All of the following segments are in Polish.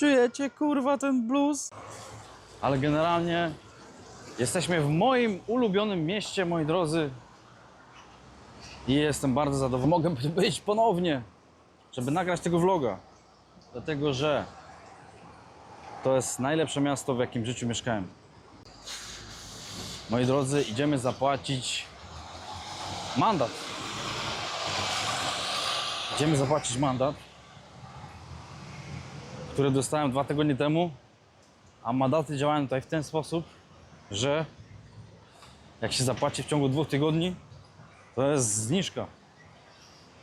Czujecie kurwa ten blues? Ale generalnie jesteśmy w moim ulubionym mieście, moi drodzy. I jestem bardzo zadowolony. Mogę być ponownie, żeby nagrać tego vloga. Dlatego, że to jest najlepsze miasto, w jakim życiu mieszkałem. Moi drodzy, idziemy zapłacić mandat. Idziemy zapłacić mandat, który dostałem dwa tygodnie temu, a mandaty działają tutaj w ten sposób, że jak się zapłaci w ciągu dwóch tygodni, to jest zniżka.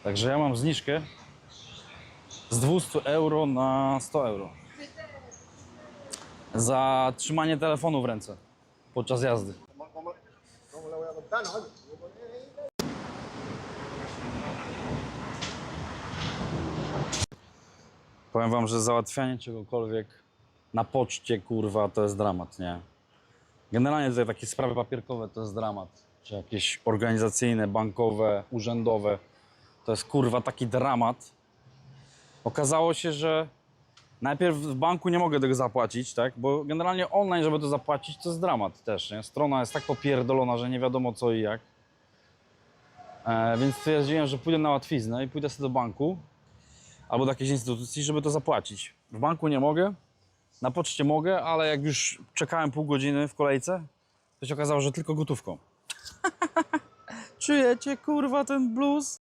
Także ja mam zniżkę z 200 euro na 100 euro. Za trzymanie telefonu w ręce podczas jazdy. Powiem wam, że załatwianie czegokolwiek na poczcie, kurwa, to jest dramat, nie? Generalnie tutaj takie sprawy papierkowe to jest dramat. Czy jakieś organizacyjne, bankowe, urzędowe. To jest kurwa taki dramat. Okazało się, że najpierw w banku nie mogę tego zapłacić, tak? Bo generalnie online, żeby to zapłacić, to jest dramat też, nie? Strona jest tak popierdolona, że nie wiadomo co i jak. E, więc stwierdziłem, że pójdę na łatwiznę i pójdę sobie do banku albo do jakiejś instytucji, żeby to zapłacić. W banku nie mogę, na poczcie mogę, ale jak już czekałem pół godziny w kolejce, to się okazało, że tylko gotówką. Czujecie kurwa ten blues?